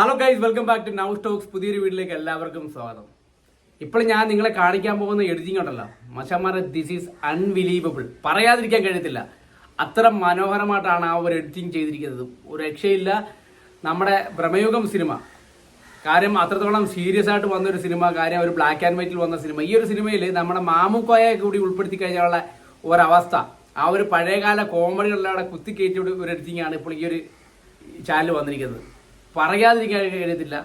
Hello guys welcome back to Now Stocks പുതിയൊരു വീട്ടിലേക്ക് എല്ലാവർക്കും സ്വാഗതം. ഇപ്പോൾ ഞാൻ നിങ്ങളെ കാണിക്കാൻ പോകുന്ന എഡിറ്റിംഗ് ഉണ്ടല്ലോ. മച്ചന്മാരെ ദിസ് ഈസ് അൺബിലീവബിൾ പറയാതിരിക്കാൻ കഴിയത്തില്ല. അത്ര മനോഹരമായിട്ടാണ് ആ ഒരു എഡിറ്റിംഗ് ചെയ്തിരിക്കുന്നത്. ഒരു രക്ഷയില്ല. നമ്മുടെ ഭ്രമയുഗം സിനിമ. കാര്യം അത്രത്തോളം സീരിയസ് ആയിട്ട് വന്ന ഒരു സിനിമ. കാര്യം ഒരു ബ്ലാക്ക് ആൻഡ് വൈറ്റിൽ വന്ന സിനിമ. ഈ ഒരു സിനിമയിൽ നമ്മുടെ മാമുക്കോയെ കൂടി ഉൾപ്പെടുത്തി കഴിഞ്ഞുള്ള ഒരവസ്ഥ. ആ ഒരു പഴയകാല കോമഡികളിലൂടെ കുത്തിക്കയറ്റി ഒരു എഡിറ്റിംഗ് ആണ് ഇപ്പോൾ ഈ ഒരു ചാനൽ വന്നിരിക്കുന്നത്. പറയാതിരിക്കാൻ കഴിയത്തില്ല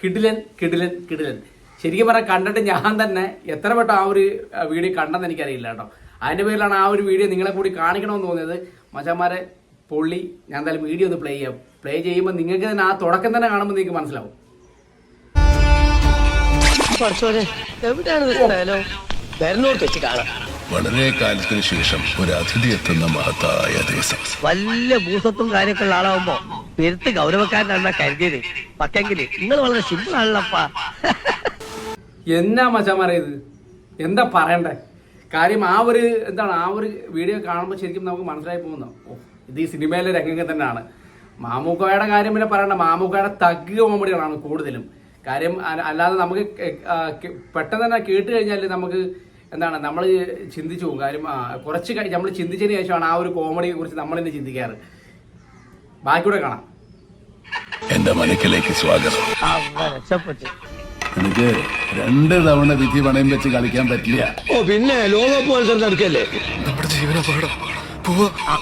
കിടിലൻ കിടിലൻ കിടിലൻ. ശരിക്കും പറഞ്ഞാൽ കണ്ടിട്ട് ഞാൻ തന്നെ എത്ര വട്ടം ആ ഒരു വീഡിയോ കണ്ടെന്ന് എനിക്കറിയില്ല കേട്ടോ. അതിന്റെ പേരിലാണ് ആ ഒരു വീഡിയോ നിങ്ങളെ കൂടി കാണിക്കണമെന്ന് തോന്നിയത്. മച്ചാന്മാരെ പൊള്ളി ഞാൻ എന്തായാലും വീഡിയോ ഒന്ന് പ്ലേ ചെയ്യാം. പ്ലേ ചെയ്യുമ്പോൾ നിങ്ങൾക്ക് തന്നെ ആ തുടക്കം തന്നെ കാണുമ്പോൾ നിങ്ങൾക്ക് മനസ്സിലാവും. വളരെ കാലത്തിന് ശേഷം ഒരു അതിഥി എത്തുന്ന മഹത്തായ ദിവസം. വലിയ ഭൂസത്വം കാര്യമൊക്കെ ഉള്ള ആളാവുമ്പോ പെരുത്ത് ഗൗരവക്കാരനാണെന്നാ കരുതിയത്. പക്കെങ്കിൽ നിങ്ങൾ വളരെ സിമ്പിൾ ആണല്ലപ്പാ എന്നാ മച്ചാമാരെ ഇത്? എന്താ പറയണ്ടേ? കാര്യം ആ ഒരു എന്താണ് ആ ഒരു വീഡിയോ കാണുമ്പോൾ ശരിക്കും നമുക്ക് മനസ്സിലായി പോകുന്നു. ഓ ഇത് ഈ സിനിമയിലെ രംഗങ്ങൾ തന്നെയാണ്. മാമൂക്കോയുടെ കാര്യം പിന്നെ പറയണ്ട. മാമൂക്കോയുടെ തഗ് കോമഡികളാണ് കൂടുതലും. കാര്യം അല്ലാതെ നമുക്ക് പെട്ടെന്ന് തന്നെ കേട്ട് കഴിഞ്ഞാൽ നമുക്ക് എന്താണ് നമ്മൾ ചിന്തിച്ചു പോകും. കാര്യം കുറച്ച് നമ്മൾ ചിന്തിച്ചതിന് ശേഷമാണ് ആ ഒരു കോമഡിയെ കുറിച്ച് നമ്മൾ തന്നെ ചിന്തിക്കാറ്. ബാക്കിയൂടെ കാണാം. എന്റെ മനക്കിലേക്ക് സ്വാഗതം. എനിക്ക് രണ്ട് തവണ വിധി പണയം വെച്ച് കളിക്കാൻ പറ്റില്ല. ഓ പിന്നെ ലോകകപ്പ് മത്സരം നടക്കല്ലേ?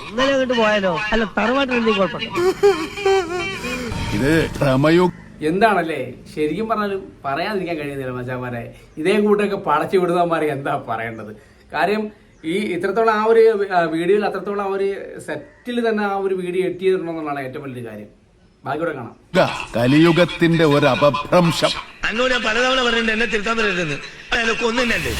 അങ്ങനെ അങ്ങോട്ട് പോയാലോ? അല്ല ഇത് എന്താണല്ലേ? ശരിക്കും പറഞ്ഞാലും പറയാതിരിക്കാൻ കഴിയുന്നില്ല മച്ചാമാരെ. ഇതേ കൂട്ടൊക്കെ പടച്ചു വിടുന്നമാരെ എന്താ പറയേണ്ടത്? കാര്യം ഈ ഇത്രത്തോളം ആ ഒരു വീഡിയോയിൽ അത്രത്തോളം ആ ഒരു സെറ്റിൽ തന്നെ ആ ഒരു വീഡിയോ ചെയ്തിട്ടുണ്ടെന്നുള്ളതാണ് ഏറ്റവും വലിയ കാര്യം. ബാക്കിയോടെ കാണാം. കലിയുഗത്തിന്റെ ഒരു അപഭ്രംശം. അന്നോട് ഞാൻ പലതവണ പറഞ്ഞിട്ടുണ്ട് എന്നെ തിരുത്താൻ അയാൾക്ക് ഒന്നുണ്ട്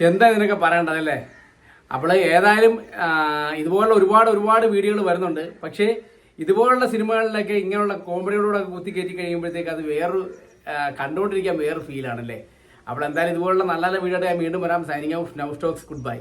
എന്താ ഇതിനൊക്കെ പറയേണ്ടതല്ലേ അപ്പോൾ ഏതായാലും ഇതുപോലുള്ള ഒരുപാട് ഒരുപാട് വീഡിയോകൾ വരുന്നുണ്ട്. പക്ഷേ ഇതുപോലുള്ള സിനിമകളിലൊക്കെ ഇങ്ങനെയുള്ള കോമഡികളോടെ കുത്തി കയറ്റി കഴിയുമ്പോഴത്തേക്ക് അത് വേറൊരു കണ്ടുകൊണ്ടിരിക്കാൻ വേറൊരു ഫീലാണല്ലേ അപ്പോൾ എന്തായാലും ഇതുപോലുള്ള നല്ല നല്ല വീഡിയോ ഞാൻ വീണ്ടും വരാം. Signing out Now Stocks good bye